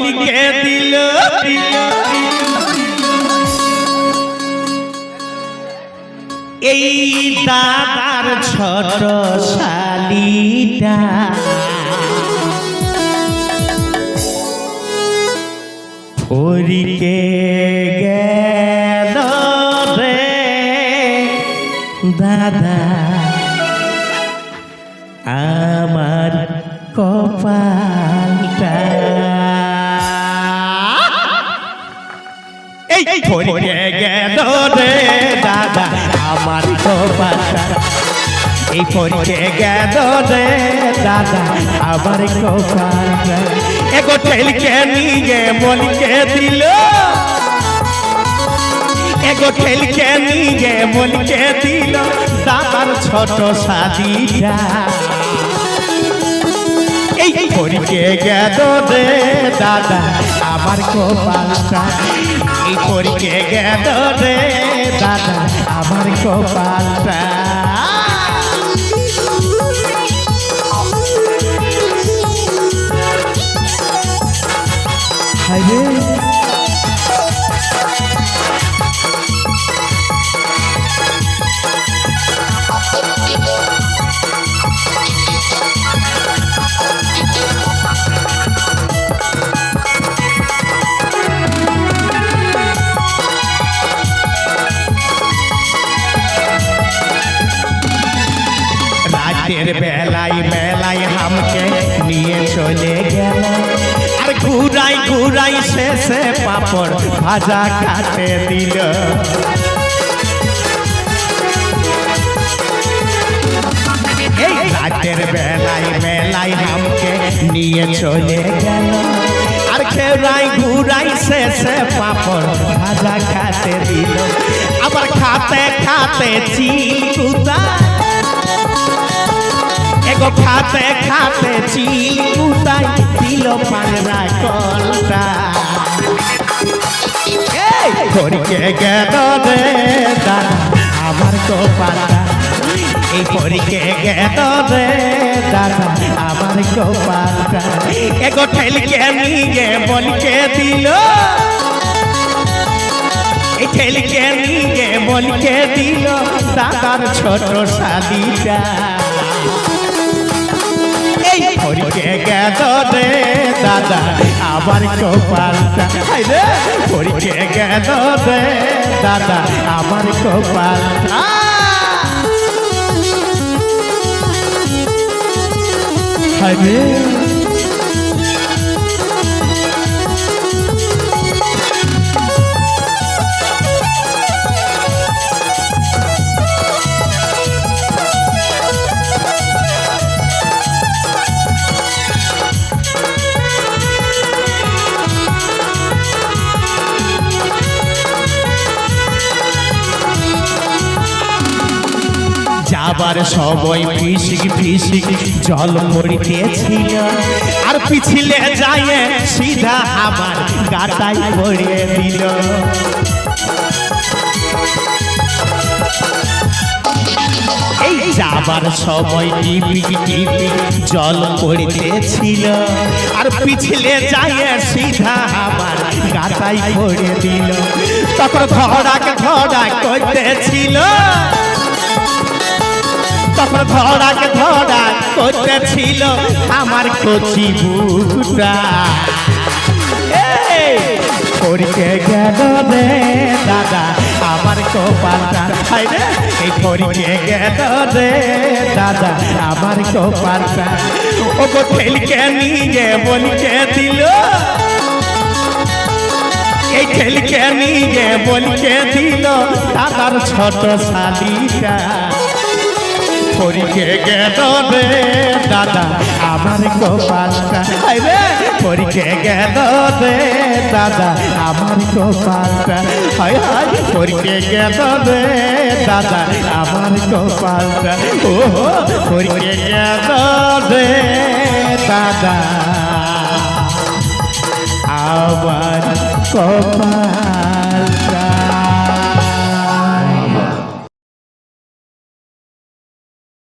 লিখে দিল। এই দাদার ছোট শালিটা। ফরিকে গেল রে দাদা। আমার কপালটা ফরিকে গেল রে দাদা আমার কপালটা এই ফরিকে গেল রে দাদা আমার কপালটা এগো ঠেলকে নিয়ে মনকে দিল এগো ঠেলকে নিয়ে মনকে দিল দাদার ছোট সাদিটা গেল রে দাদা, আমার কপালটা পরীকে গেল রে দাদা আমার কপালটা। হায়রে রাতের বেলায় মেলায় হামকে নিয়ে চলে গেল। আর ঘুরাই ঘুরাই শেষে পাপড় ভাজা কাটে দিল। রাতের বেলায় মেলায় হামকে নিয়ে চলে গেল। আর খেরাই ঘুরাই শেষে পাপড় ভাজা কাটে দিল। আবার খাতে খাতে এগো খাতে খাতে চিকুতাই দিল পাংরা কলটা। পরীকে গেল রে দাদা আমার কপালটা। এই পরীকে গেল রে দাদা আমার কপালটা। এগো ঠেলকে নিয়ে বলকে দিল? ঠেলকে নিয়ে বলকে দিল? দাদার ছোট শাদিটা পরীকে গেল রে দাদা আবার কপালটা হাইলে। পরীকে গেল রে দাদা আমার কপালটা। হায়রে যাবার সময় ফিসিক ফিসিক জল পড়িতেছিল। আর পিছলে যায় সিধা আমার গাটাই পড়িয়ে দিল। এই যাবার সময় টিপি টিপি জল পড়িতেছিল। আর পিছলে যায় সিধা আমার গাটাই পড়ে দিল। তখন ধড়াক ধড়াক করতেছিল। তখন ধরাক ধরা করতেছিল আমার কচি বুকটা পরীকে গেল রে দাদা আমার কপালটা। হাই রে! এই পরীকে গেল রে দাদা আমার কপালটা। ও ঠেলকে নিয়ে বলকে দিল। এই ঠেলকে নিয়ে বলকে দিল দাদার ছোট শালিটা পরীকে গেল রে দাদা? আমার কপালটা। রে! পরীকে গেল রে দাদা? আমার কপালটা। হাই হাই পরীকে গেল রে দাদা? আমার কপালটা। ও পরীকে গেল রে দাদা? আমার কপাল